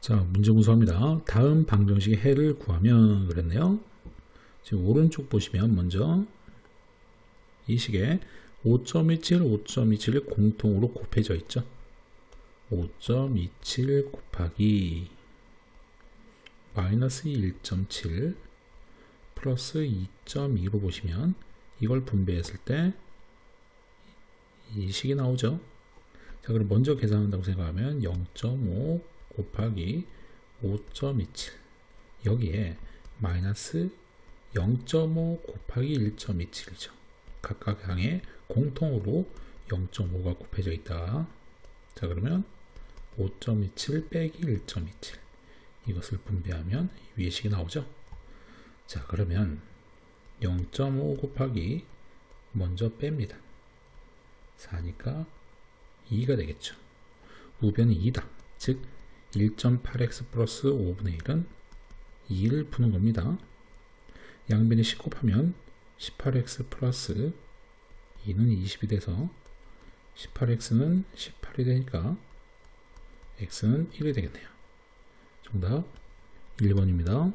자, 문제 구소합니다. 다음 방정식의 해를 구하면 그랬네요. 지금 오른쪽 보시면 먼저 이 식에 5.27, 5.27이 공통으로 곱해져 있죠. 5.27 곱하기 마이너스 1.7 플러스 2.2로 보시면 이걸 분배했을 때 이 식이 나오죠. 자, 그럼 먼저 계산한다고 생각하면 0.5 곱하기 5.27 여기에 마이너스 0.5 곱하기 1.27이죠. 각각 항에 공통으로 0.5가 곱해져 있다. 자, 그러면 5.27 빼기 1.27 이것을 분배하면 위의 식이 나오죠. 자, 그러면 0.5 곱하기 먼저 뺍니다. 4니까 2가 되겠죠. 우변이 2다. 즉 1.8x 플러스 5분의 1은 2를 푸는 겁니다. 양변이 10 곱하면 18x 플러스 2는 20이 돼서 18x는 18이 되니까 x는 1이 되겠네요. 정답 1번입니다.